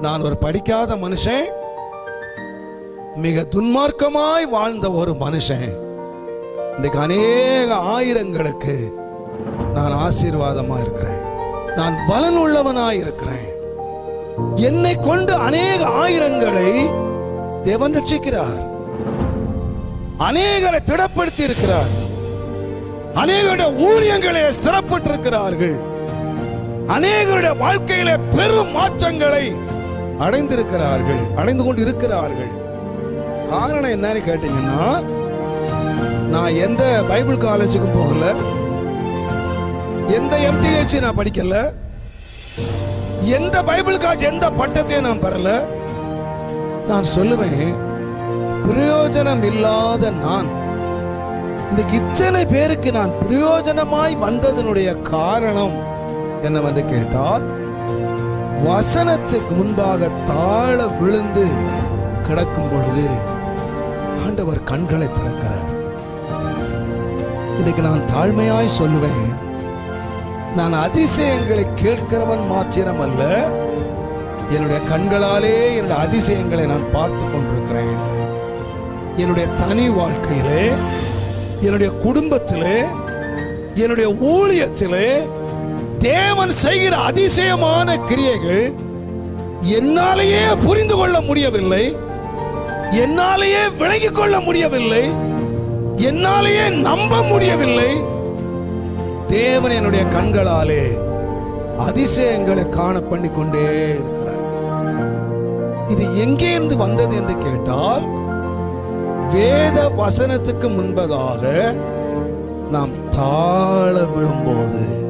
நான் ஒரு படிக்காத மனுஷன் மிக துன்மார்க்கமாய் வாழ்ந்த ஒரு மனுஷன். இன்றைக்கு அநேக ஆயிரங்களுக்கு நான் ஆசீர்வாதமா இருக்கிறேன். நான் பலன் உள்ளவனாய் இருக்கிறேன். என்னை கொண்டு அநேக ஆயிரங்களை தேவன் ரட்சிக்கிறார். அநேகரை திடப்படுத்தி இருக்கிறார் அநேகருடைய ஊழியங்களே சிறப்பிட்டிருக்கிறார்கள். அநேகருடைய வாழ்க்கையில பெரும் மாற்றங்களை அடைந்திருக்கிறார்கள் அடைந்து கொண்டு இருக்கிறார்கள் காரணம் என்னன்னு கேட்டீங்கன்னா நான் எந்த பைபிள் காலேஜுக்கும் போகல. எந்த எம்டிஹெச் நான் படிக்கல. எந்த பைபிள் காலேஜ் எந்த பட்டத்தையும் நான் பெறல. நான் சொல்லுவேன் பிரயோஜனம் இல்லாத நான். இந்த இத்தனை பேருக்கு நான் பிரயோஜனமாய் வந்ததனுடைய காரணம் என்னவென்று கேட்டால் வசனத்துக்கு முன்பாக தாழ விழுந்து கிடக்கும் பொழுது ஆண்டவர் கண்களை திறக்கிறார். இன்னைக்கு நான் தாழ்மையாய் சொல்லுவேன். நான் அதிசயங்களை கேட்கிறவன் மாத்திரம் அல்ல. என்னுடைய கண்களாலே என்னுடைய அதிசயங்களை நான் பார்த்து கொண்டிருக்கிறேன். என்னுடைய தனி வாழ்க்கையிலே என்னுடைய குடும்பத்திலே என்னுடைய ஊழியத்திலே தேவன் செய்கிற அதிசயமான கிரியைகள் என்னாலேயே புரிந்து கொள்ள முடியவில்லை. என்னாலேயே விளங்கிக் கொள்ள முடியவில்லை. என்னாலேயே நம்ப முடியவில்லை. தேவன் என்னுடைய கண்களாலே அதிசயங்களை காண பண்ணி கொண்டே இருக்கிறார். இது எங்கே இருந்து வந்தது என்று கேட்டால் வேத வசனத்துக்கு முன்பதாக நாம் தாழ விழும்போது